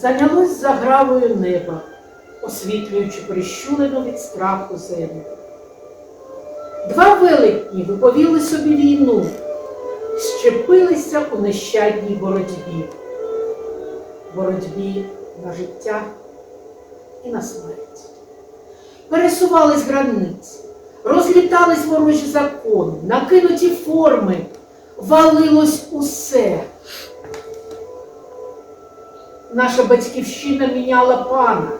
зайнялось загравою неба, освітлюючи прищулену від страху землю. Два велетні виповіли собі війну, щепилися у нещадній боротьбі, боротьбі на життя і на смерть. Пересувались границі, розлітались ворожі закони, накинуті форми, валилось усе. Наша батьківщина міняла пана,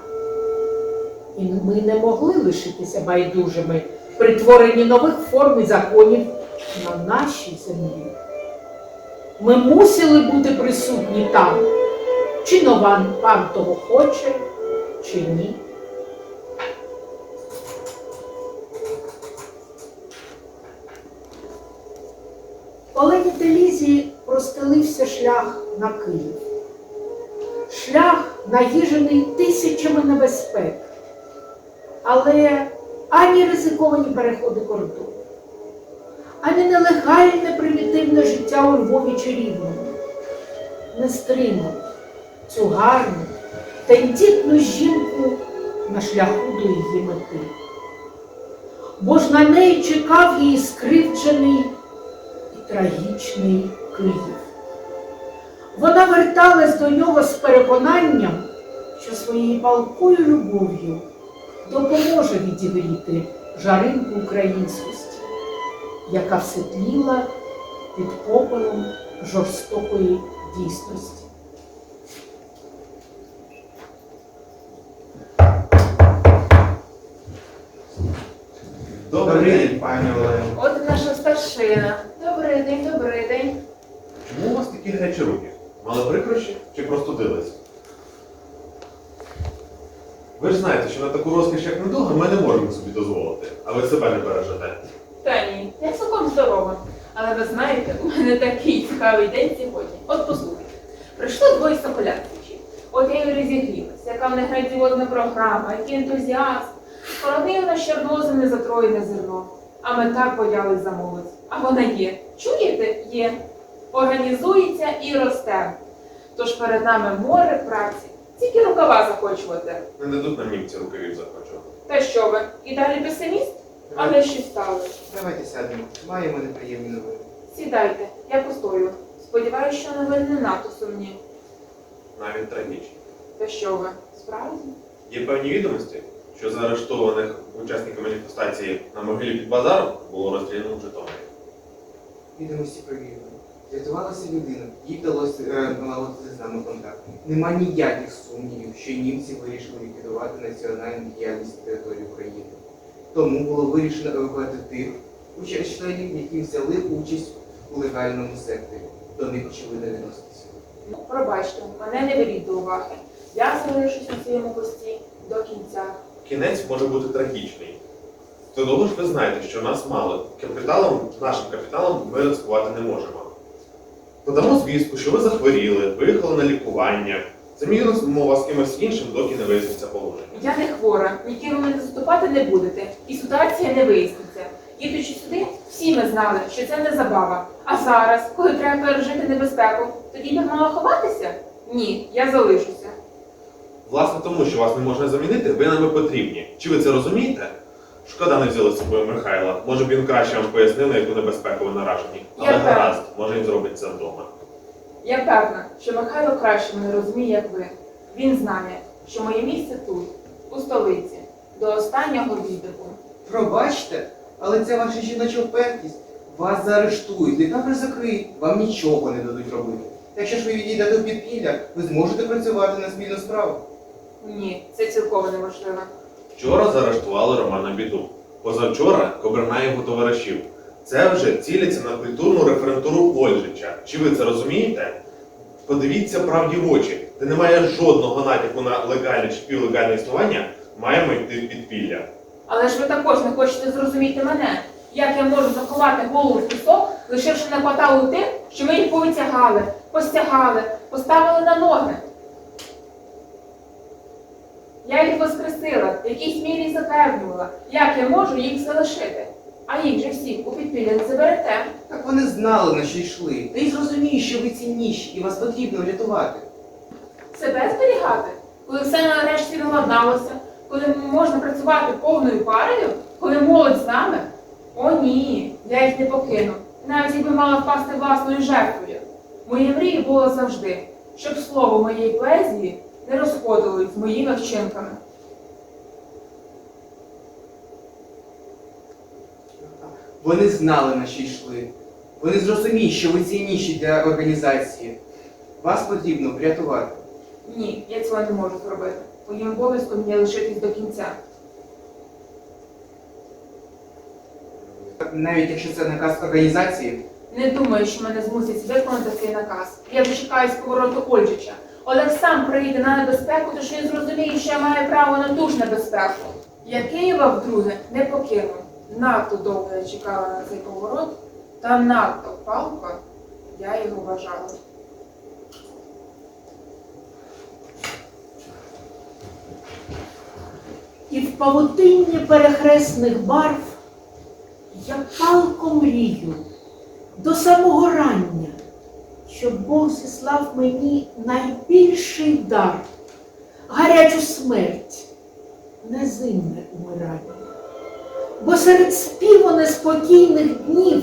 і ми не могли лишитися байдужими при творенні нових форм і законів на нашій землі. Ми мусили бути присутні там, чи нова пан того хоче, чи ні. Олені Телізі простелився шлях на Київ. Шлях наїжений тисячами небезпек, але ані ризиковані переходи кордону, ані нелегальне примітивне життя у Львові чи Рівному не стримали цю гарну, тендітну жінку на шляху до її мети. Бо ж на неї чекав її скривджений і трагічний Київ. Вона верталась до нього з переконанням, що своєю палкою любов'ю допоможе відігріти жаринку українськості, яка все тліла під попелом жорстокої дійсності. Добрий день, пані Олено. От наша старшина. Добрий день, добрий день. Чому у вас такі гарячі руки? Мали прикрощі чи простудились? Ви ж знаєте, що на таку розкіш, як недуга, ми не можемо собі дозволити, а ви себе не бережете. Та ні, я цілком здорова. Але ви знаєте, у мене такий цікавий день сьогодні. От послухайте. Прийшло двоє соколятичів. От я й розігрілася, яка в них грандіозна програма, який ентузіазм. Полонина з чорнозем не затроєне зерно. А ми так боялись замовити. А вона є. Чуєте? Є. Організується і росте. Тож перед нами море праці. Тільки рукава закочувати. Не дадуть нам німці рукавів захочувати. Та що ви? І далі песиміст? Але що стало? Давайте сядемо. Маємо неприємні новини. Сідайте, я постою. Сподіваюсь, що новини не надто сумні. Навіть трагічні. Та що ви? Справді? Є певні відомості, що заарештованих учасників маніфестації на могилі під базаром було розстріляно в Житомирі. Відомості провірили. Рятувалася людина, їй вдалося е, налагодити з нами контакт. Нема ніяких сумнівів, що німці вирішили ліквідувати національну діяльність території України. Тому було вирішено евакувати тих членів, які взяли участь у легальному секторі. До них очевидно відноситься. Пробачте, мене не беріть до уваги. Я залишусь на своєму пості до кінця. Кінець може бути трагічний. До того ж ви знаєте, що нас мало. Капіталом, нашим капіталом ми ризикувати не можемо. Подамо звістку, що ви захворіли, виїхали на лікування. Замінимо вас кимось іншим, доки не виясниться положення. Я не хвора, ніким ви мене заступати не будете, і ситуація не виясниться. Їдучи сюди, всі ми знали, що це не забава. А зараз, коли треба пережити небезпеку, тоді я мала ховатися? Ні, я залишуся. Власне тому, що вас не можна замінити, ви нам і потрібні. Чи ви це розумієте? Шкода не взяли з собою Михайла. Може б він краще вам пояснив, на яку небезпеку ви наражені. Але Я певна. гаразд, може він зробить це вдома. Я певна, що Михайло краще мене розуміє, як ви. Він знає, що моє місце тут, у столиці, до останнього віддиху. Пробачте, але це ваша жіноча впертість. Вас заарештують, лікарі закриють, вам нічого не дадуть робити. Якщо ж ви відійдете у підпілля, ви зможете працювати на спільну справу. Ні, це цілком неможливо. Вчора заарештували Романа Біду. Позавчора Коберна його товаришів. Це вже ціляться на культурну референтуру Ольжича. Чи ви це розумієте? Подивіться правді в очі, де немає жодного натяку на легальне чи півлегальне існування, маємо йти в підпілля. Але ж ви також не хочете зрозуміти мене. Як я можу заховати голову в пісок, лишивши на хватало тим, що ми їх повитягали, постягали, поставили на ноги. Я їх воскресила, в якійсь мірі запевнювала, як я можу їх залишити. А їх же всіх у підпілля не заберете. Так вони знали, на що йшли, та й зрозуміють, що ви цінніші і вас потрібно рятувати. Себе зберігати? Коли все нарешті наладналося, коли можна працювати повною парою, коли молодь з нами? О, ні, я їх не покину. Навіть якби мала впасти власною жертвою. Моєю мрією було завжди, щоб слово моєї поезії не розходилось з моїми вчинками. Вони знали, на що йшли. Вони зрозуміють, що ви цінніші для організації. Вас потрібно врятувати. Ні, я цього не можу зробити. Моїм обов'язком є лишитись до кінця. Навіть якщо це наказ організації, Не думаю, що мене змусять виконати цей наказ. Я дочекаюсь повороту Ольжича. Олег сам прийде на небезпеку, тож він зрозуміє, що я маю право на ту ж небезпеку. Я Києва вдруге не покину. Надто довго я чекала на цей поворот, та надто палко я його бажала. І в павутинні перехресних барв я палко мрію до самого рання, щоб Бог зіслав мені найбільший дар, гарячу смерть, незимне умирання. Бо серед співу неспокійних днів,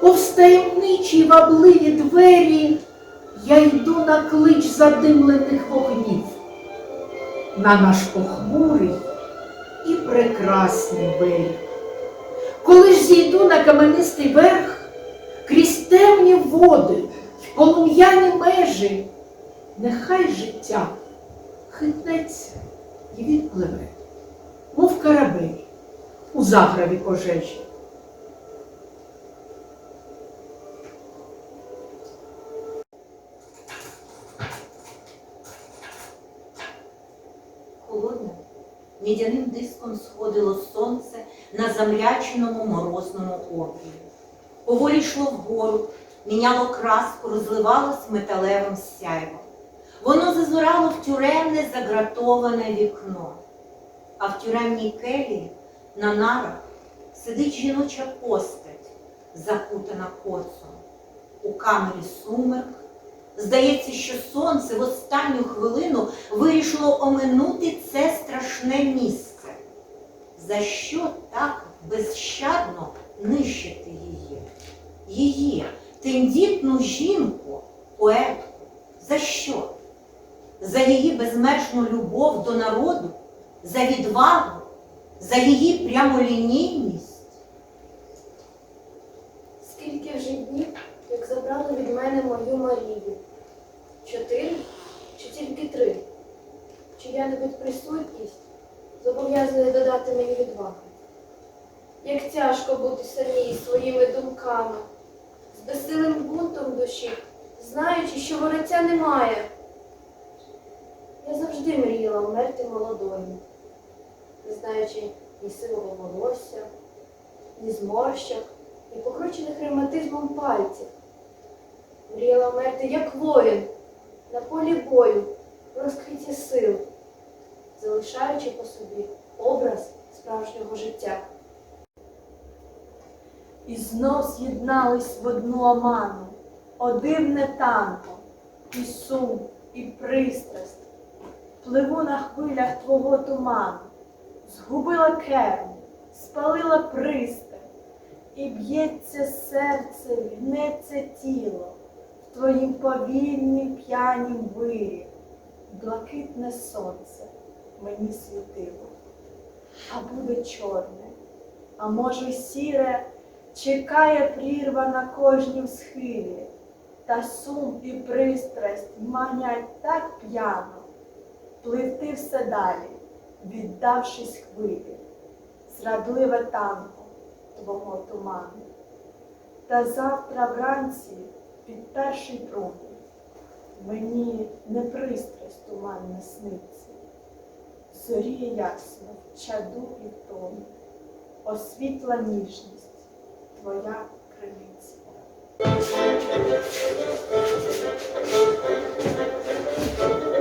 повстаємничі вабливі двері, я йду на клич задимлених вогнів на наш похмурий і прекрасний берег. Коли ж зійду на каменистий верх, крізь темні води полум'яні межі, нехай життя хитнеться і відпливе, мов корабель у заграві пожежі. Холодним, мідяним диском сходило сонце на замряченому морозному обрії. Поволі йшло вгору, міняло краску, розливалось металевим сяйвом. Воно зазирало в тюремне загратоване вікно, а в тюремній келії на нарах сидить жіноча постать, закутана коцом. У камері сумерк Здається, що сонце в останню хвилину вирішило оминути це страшне місце. За що так безщадно нищити її? Її, тендітну жінку, поетку. За що? За її безмежну любов до народу, за відвагу, за її прямолінійність. Скільки вже днів, як забрали від мене мою Марію? Чотири чи тільки три? Чия-небудь присутність зобов'язує додати мені відваги. Як тяжко бути самій своїми думками, безсилим бунтом в душі, знаючи, що вороття немає. Я завжди мріяла вмерти молодою, не знаючи ні сивого волосся, ні зморщок, і покручених ревматизмом пальців. Мріяла вмерти як воїн на полі бою в розквіті сил, залишаючи по собі образ справжнього життя. І знов з'єднались в одну оману, о дивне танго, і сум, і пристрасть. Пливу на хвилях твого туману, згубила керму, спалила пристань, і б'ється серце, гнеться тіло в твоїм повільнім п'янім вирі. Блакитне сонце мені світило, а буде чорне, а може сіре, чекає прірва на кожнім схилі, та сум і пристрасть манять так п'яно, пливти все далі, віддавшись хвилі, зрадливе танго твого туману. Та завтра вранці під перший промінь мені не пристрасть туманна сниться, зоріє ясно чаду і в томі, освітла ніжність твоя криниця. Thank you.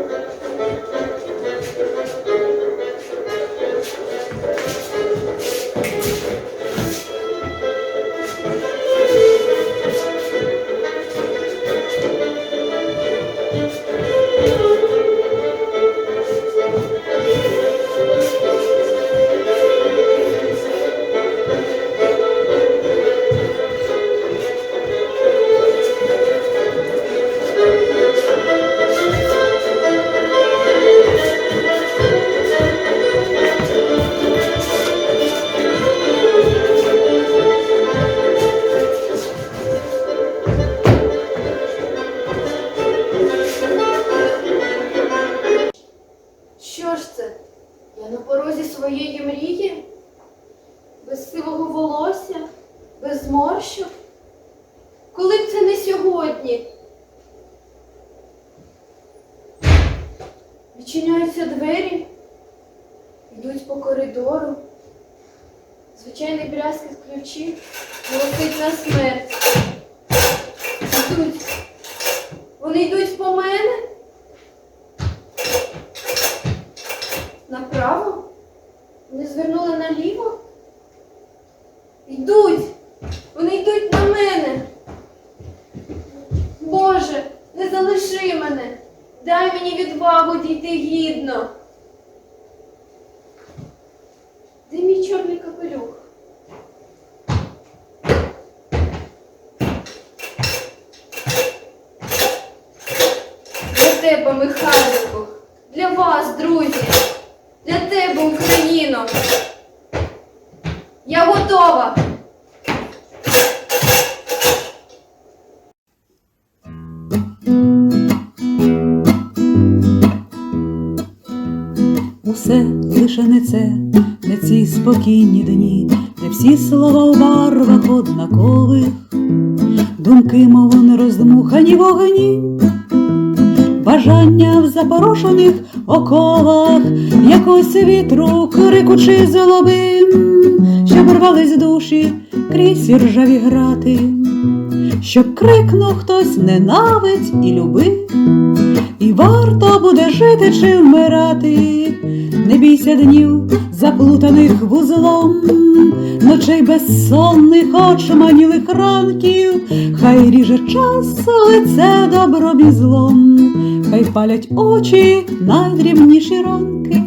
Відчиняються двері, йдуть по коридору. Звичайний брязкіт ключів голосить на смерть. Йдуть. Вони йдуть по мене? Направо? Вони звернули наліво? Йдуть! Вони йдуть на мене. Боже, не залиши мене. Дай мені відвагу дійти гідно. Де мій чорний капелюх? Для тебе, Михайлику, для вас, друзі, для тебе, Україно. Лише не це, не ці спокійні дні, де всі слова у барвах однакових, думки, мов не роздмухані вогні, бажання в запорошених оковах, якось вітру крикучи золобим, щоб рвались душі крізь ржаві грати, щоб крикнув хтось ненавидь і любив. І варто буде жити чи вмирати, не бійся днів, заплутаних вузлом, ночей безсонних очманілих ранків, хай ріже час лице добром і злом, хай палять очі найдрібніші ранки.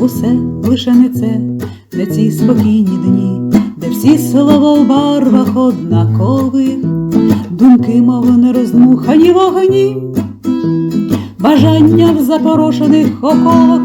Усе лише не це, не ці спокійні дні, де всі слова в барвах однакових, думки, мов не роздмухані вогні. Бажання в запорошених оковах,